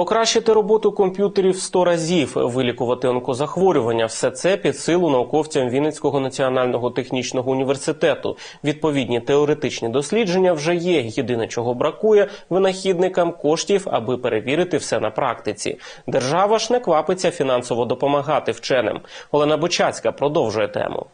Покращити роботу комп'ютерів в 100 разів, вилікувати онкозахворювання – все це під силу науковцям Вінницького національного технічного університету. Відповідні теоретичні дослідження вже є. Єдине, чого бракує винахідникам коштів, аби перевірити все на практиці. Держава ж не квапиться фінансово допомагати вченим. Олена Бочацька продовжує тему.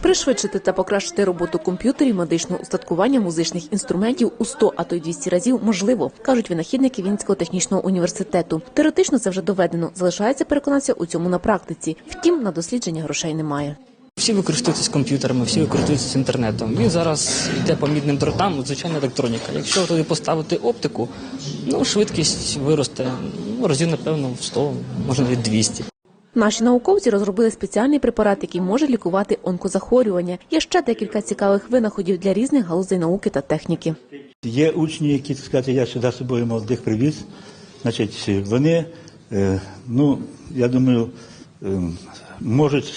Пришвидшити та покращити роботу комп'ютерів, медичного устаткування, музичних інструментів у 100, а то й 200 разів можливо, кажуть винахідники Вінницького технічного університету. Теоретично це вже доведено. Залишається переконатися у цьому на практиці. Втім, на дослідження грошей немає. Всі використовуються комп'ютерами, всі використовуються інтернетом. Він зараз йде по мідним дротам, от звичайна електроніка. Якщо туди поставити оптику, ну швидкість виросте ну, разів, напевно, в 100, може навіть 200. Наші науковці розробили спеціальний препарат, який може лікувати онкозахворювання. Є ще декілька цікавих винаходів для різних галузей науки та техніки. Є учні, які сказати, я сюди собою молодих привіз. Значить, вони, е, ну, я думаю, е, можуть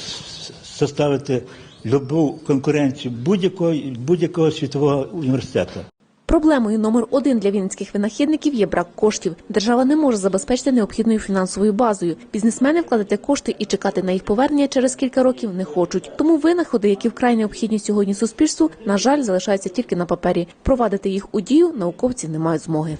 составити любу конкуренцію будь-якого, будь-якого світового університету. Проблемою номер один для вінницьких винахідників є брак коштів. Держава не може забезпечити необхідною фінансовою базою. Бізнесмени вкладати кошти і чекати на їх повернення через кілька років не хочуть. Тому винаходи, які вкрай необхідні сьогодні суспільству, на жаль, залишаються тільки на папері. Провадити їх у дію науковці не мають змоги.